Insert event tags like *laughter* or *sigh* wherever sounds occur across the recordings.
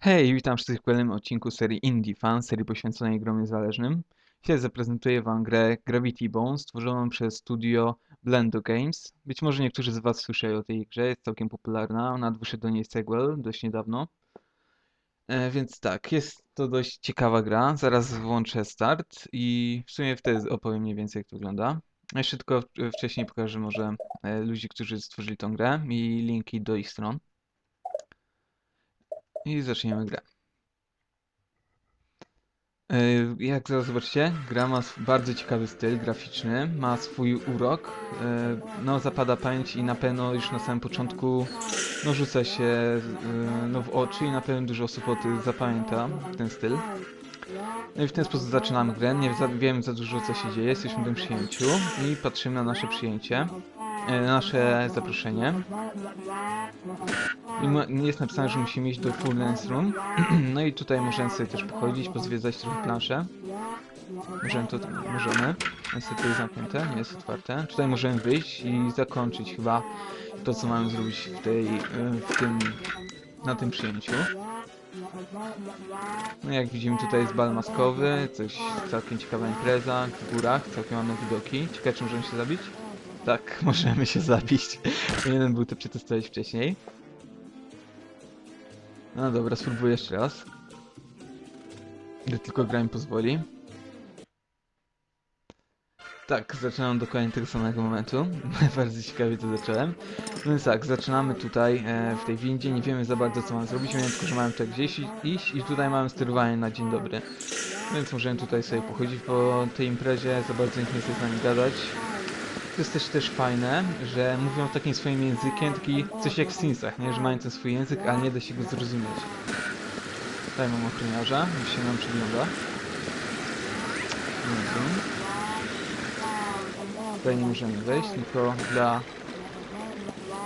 Hej, witam wszystkich w kolejnym odcinku serii Indie Fan, serii poświęconej grom niezależnym. Dzisiaj zaprezentuję Wam grę Gravity Bone, stworzoną przez studio Blendo Games. Być może niektórzy z Was słyszeli o tej grze, jest całkiem popularna, nawet wyszedł do niej sequel dość niedawno. E, więc tak, jest to dość ciekawa gra, zaraz włączę start i w sumie wtedy opowiem mniej więcej jak to wygląda. Jeszcze tylko wcześniej pokażę może e, ludzi, którzy stworzyli tą grę i linki do ich stron. I zaczniemy grę. Yy, Jak zaraz zobaczycie, gra ma bardzo ciekawy styl graficzny, ma swój urok, yy, no zapada pamięć i na pewno już na samym początku no rzuca się yy, no, w oczy i na pewno dużo osób o tym zapamięta ten styl. No i w ten sposób zaczynamy grę, nie za, wiem za dużo co się dzieje, jesteśmy w tym przyjęciu i patrzymy na nasze przyjęcie, nasze zaproszenie. I jest napisane, że musimy iść do Furnace Room. *clears throat* No i tutaj możemy sobie też pochodzić, pozwiedzać trochę planszę. Możemy to, możemy. Niestety jest zamknięte, nie jest otwarte. Tutaj możemy wyjść i zakończyć chyba to, co mamy zrobić w tej, y, w tym, na tym przyjęciu. No jak widzimy tutaj jest bal maskowy, coś, całkiem ciekawa impreza, w górach, całkiem ładne widoki. Ciekawe, czy możemy się zabić? Tak, *laughs* możemy się zabić. Powinienem był to przetestować wcześniej. No dobra, spróbuję jeszcze raz. Gdy tylko gra mi pozwoli. Tak, zaczynam dokładnie tego samego momentu. *laughs* Bardzo ciekawie to zacząłem. No więc tak, zaczynamy tutaj e, w tej windzie. Nie wiemy za bardzo co mamy zrobić, wiemy tylko, że mamy tutaj gdzieś iść i tutaj mamy sterowanie na dzień dobry. Więc możemy tutaj sobie pochodzić po tej imprezie, za bardzo nikt nie chce z nami gadać. To jest też też fajne, że mówią takim swoim językiem, taki coś jak w Simsach, nie? Że mają ten swój język, ale nie da się go zrozumieć. Tutaj mam ochroniarza, już się nam przygląda. Tutaj nie możemy wejść, tylko dla...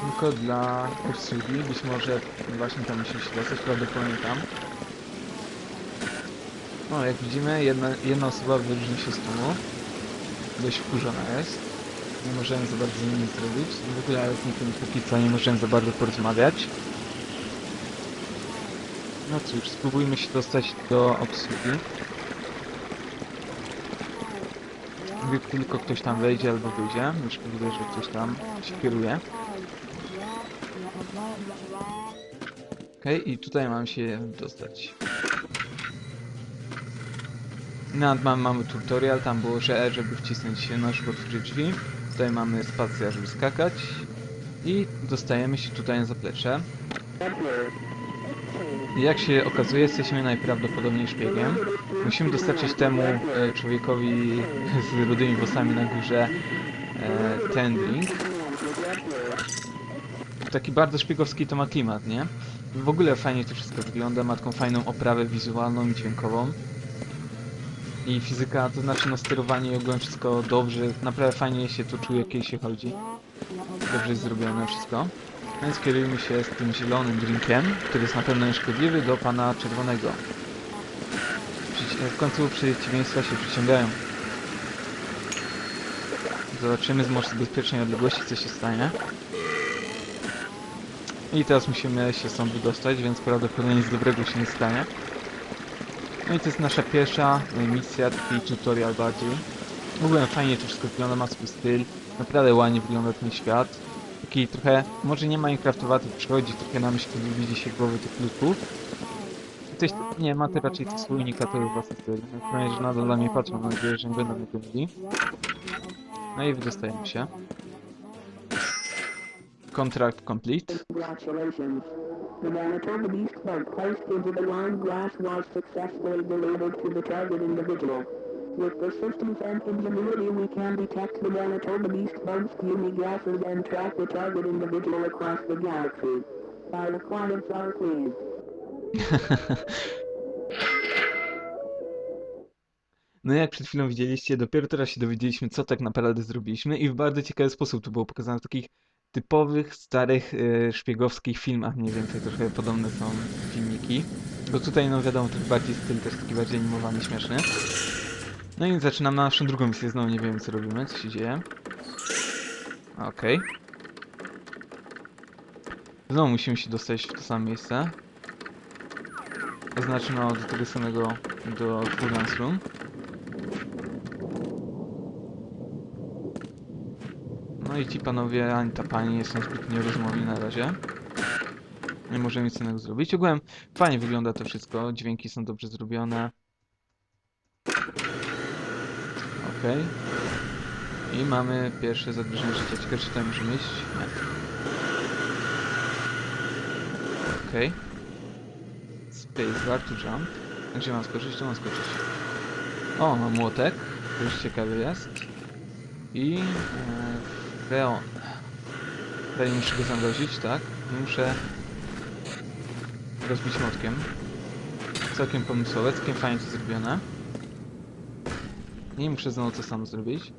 Tylko dla obsługi, być może właśnie tam musimy się dostać, prawdopodobnie tam. No, jak widzimy, jedna, jedna osoba wyróżni się z tłumu. Dość wkurzona jest nie możemy za bardzo nic zrobić. W ogóle z nikim póki co nie możemy za bardzo porozmawiać. No cóż, spróbujmy się dostać do obsługi. Gdy tylko ktoś tam wejdzie albo wyjdzie, już widzę, że ktoś tam się kieruje. Okej, i tutaj mam się dostać. No, mamy, mamy tutorial, tam było, że E, żeby wcisnąć się na żeby drzwi. Tutaj mamy spację, żeby skakać. I dostajemy się tutaj na zaplecze. Jak się okazuje, jesteśmy najprawdopodobniej szpiegiem. Musimy dostarczyć temu e, człowiekowi z rudymi włosami na górze e, ten drink. Taki bardzo szpiegowski to ma klimat, nie? W ogóle fajnie to wszystko wygląda, ma taką fajną oprawę wizualną i dźwiękową. I fizyka, to znaczy no sterowanie i ogólnie wszystko dobrze, naprawdę fajnie się to czuje, kiedy się chodzi. Dobrze jest zrobione wszystko. Więc kierujmy się z tym zielonym drinkiem, który jest na pewno nieszkodliwy, do pana czerwonego. W końcu przeciwieństwa się przyciągają. Zobaczymy z może bezpiecznej odległości, co się stanie. I teraz musimy się stąd wydostać, więc prawdopodobnie nic dobrego się nie stanie. No i to jest nasza pierwsza e, misja, taki tutorial bardziej. W ogóle fajnie to wszystko wygląda, ma swój styl. Naprawdę ładnie wygląda ten świat. Taki trochę, może nie Minecraftowaty, przychodzi trochę na myśl, kiedy widzi się głowy tych ludzków. Coś, nie, ma to raczej to swój unikatowy własny styl. Fajnie, że nadal na mnie patrzą, mam nadzieję, że nie będą mnie gonili. No i wydostajemy się. Contract complete. The Manitoba Beast Bug placed into the wine glass was successfully delivered to the target individual. With persistence and ingenuity we can detect the Manitoba Beast Bug's gases and track the target individual across the galaxy. Clients are pleased. *laughs* No jak przed chwilą widzieliście, dopiero teraz się dowiedzieliśmy, co tak naprawdę zrobiliśmy i w bardzo ciekawy sposób to było pokazane w takich typowych, starych, e, szpiegowskich filmach mniej więcej, trochę podobne są filmiki. Bo tutaj, no wiadomo, trochę bardziej styl też taki bardziej animowany, śmieszny. No i zaczynam na naszą drugą misję, znowu nie wiem co robimy, co się dzieje. Okej. Znowu musimy się dostać w to samo miejsce. oznaczono do tego samego do Fulgence Room. No i ci panowie, ani ta pani nie są zbyt nierozmowni na razie. Nie możemy nic innego zrobić. Ogółem fajnie wygląda to wszystko, dźwięki są dobrze zrobione. Okej. I mamy pierwsze zagrożenie życia. Ciekawe, czy tutaj możemy iść? Nie. Okej. Space bar to jump. Gdzie mam skoczyć? Tu mam skoczyć. O, mam młotek. To już ciekawy jest. I... E, Freon. Tutaj muszę go zamrozić, tak? Muszę rozbić młotkiem. Całkiem pomysłowe, całkiem fajnie to zrobione. I muszę znowu to samo zrobić.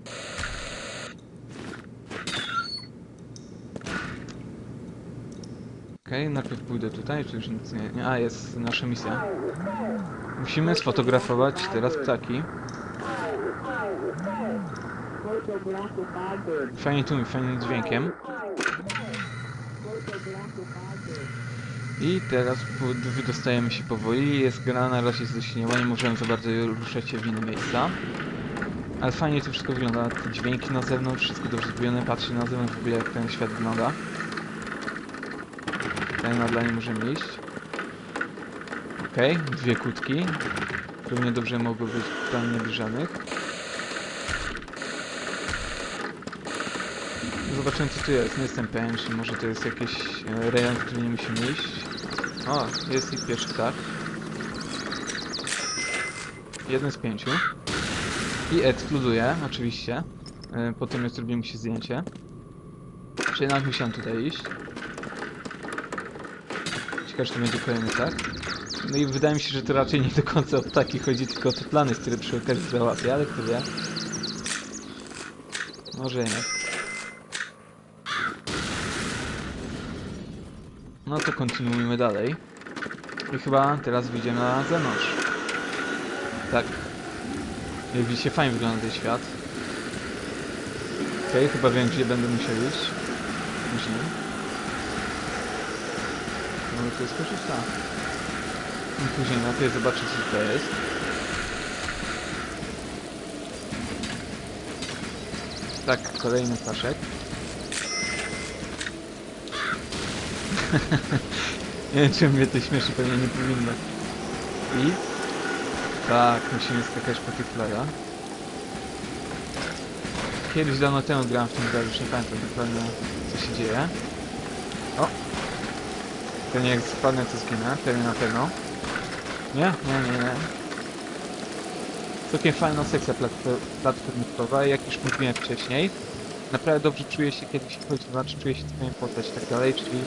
Okej, najpierw pójdę tutaj, czy już nic nie, nie... A, jest nasza misja. Musimy sfotografować teraz ptaki. Fajnie tłumie, fajnym dźwiękiem. I teraz wydostajemy się powoli. Jest gra na razie zaśnięła, nie możemy za bardzo ruszać się w inne miejsca. Ale fajnie to wszystko wygląda. Te dźwięki na zewnątrz, wszystko dobrze zrobione. Patrzcie na zewnątrz w ogóle jak ten świat wygląda. Tutaj na nie możemy iść. Okej, dwie kłódki. Równie dobrze mogły być tam niebliżanych. Zobaczymy co tu jest, nie jestem pewien, czy może to jest jakiś e, rejon, w który nie musimy iść. O, jest ich pierwszy ptak. Jeden z pięciu. I eksploduje, oczywiście. E, Potem jak zrobimy się zdjęcie. Czyli jednak musiałem tutaj iść. Ciekawe, czy to będzie kolejny ptak. No i wydaje mi się, że to raczej nie do końca o ptaki chodzi, tylko o te plany, które przy okazji załatwię, ale kto wie. Może nie. No to kontynuujmy dalej. I chyba teraz wyjdziemy na zewnątrz. Tak. Jak widzicie, fajnie wygląda ten świat. Okej, chyba wiem, gdzie będę musiał iść. Później. Mogę to skoczyć? Tak. No Później najpierw zobaczę, co to jest. Tak, kolejny ptaszek. *laughs* nie wiem, czy mnie to śmieszy, pewnie nie powinno. I? Tak, musimy skakać po tych flagach. Kiedyś dawno temu grałem w tym grę, już nie pamiętam dokładnie co się dzieje. O! Pewnie jak spadnę to zginę, pewnie na pewno. Nie? Nie, nie, nie. Całkiem fajna sekcja platfo- platformowa, jak już mówiłem wcześniej. Naprawdę dobrze czuję się, kiedy się chodzi, to znaczy czuję się swoją postać i tak dalej, czyli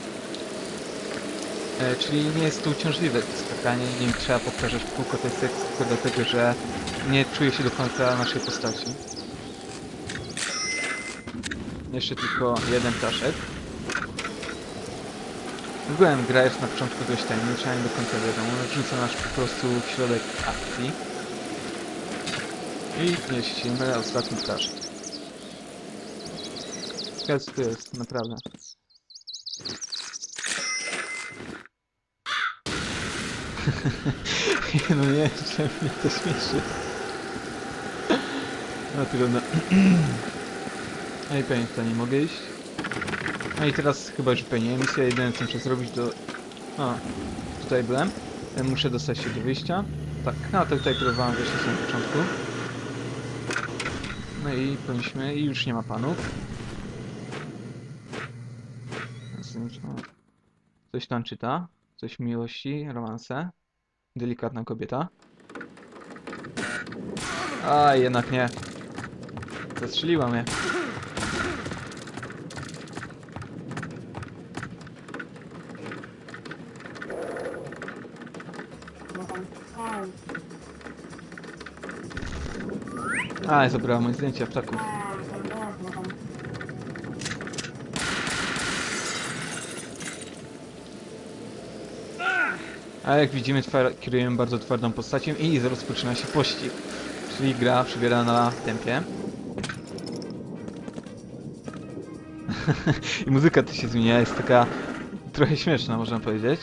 E, czyli nie jest to uciążliwe to skakanie, nie trzeba powtarzać w kółko tylko dlatego, że nie czuję się do końca naszej postaci. Jeszcze tylko jeden ptaszek. Ogóle gra jest na początku dość tajemnicza, nie do końca wiadomo, wrzuca nas po prostu w środek akcji. I mylę, ostatni ptaszek. Co to jest, naprawdę. *laughs* no nie, czemu mnie to śmieszy. No trudno. No *clears throat* pewnie tutaj nie mogę iść. No i teraz chyba już pełnię misję. Jedyne co muszę zrobić do... O, tutaj byłem. E, Muszę dostać się do wyjścia. Tak, no to tutaj próbowałem wyjść na początku. No i powinniśmy... i już nie ma panów. O, Coś tam czyta. Coś miłości, romanse. Delikatna kobieta. A, jednak nie. Zastrzeliła mnie. A, zabrała moje zdjęcia ptaków. A jak widzimy, kierujemy bardzo twardą postacią i rozpoczyna się pościg. Czyli gra przybiera na tempie. *laughs* I muzyka też się zmienia, jest taka trochę śmieszna, można powiedzieć.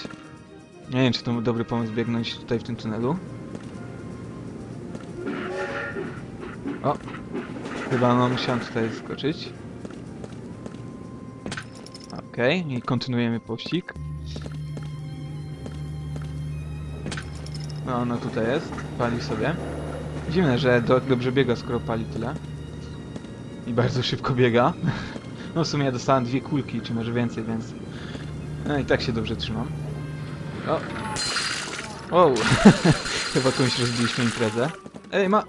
Nie wiem, czy to dobry pomysł biegnąć tutaj w tym tunelu. O! Chyba no musiałem tutaj skoczyć. Okej, i kontynuujemy pościg. No, no tutaj jest. Pali sobie. Dziwne, że do, dobrze biega, skoro pali tyle. I bardzo szybko biega. No w sumie ja dostałem dwie kulki, czy może więcej, więc... No i tak się dobrze trzymam. O! O! *laughs* Chyba komuś rozbiliśmy imprezę. Ej, ma...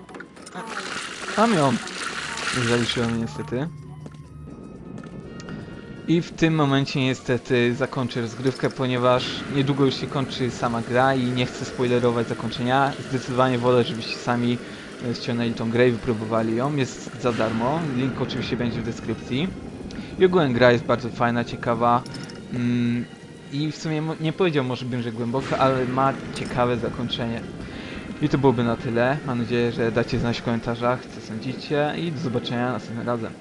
Mam ją! Zaliczyłem niestety. I w tym momencie niestety zakończę rozgrywkę, ponieważ niedługo już się kończy sama gra i nie chcę spoilerować zakończenia. Zdecydowanie wolę, żebyście sami e, ściągnęli tą grę i wypróbowali ją. Jest za darmo. Link oczywiście będzie w deskrypcji. I ogółem gra jest bardzo fajna, ciekawa. Mm, I w sumie nie powiedział może bym, że głęboka, ale ma ciekawe zakończenie. I to byłoby na tyle. Mam nadzieję, że dacie znać w komentarzach, co sądzicie i do zobaczenia następnym razem.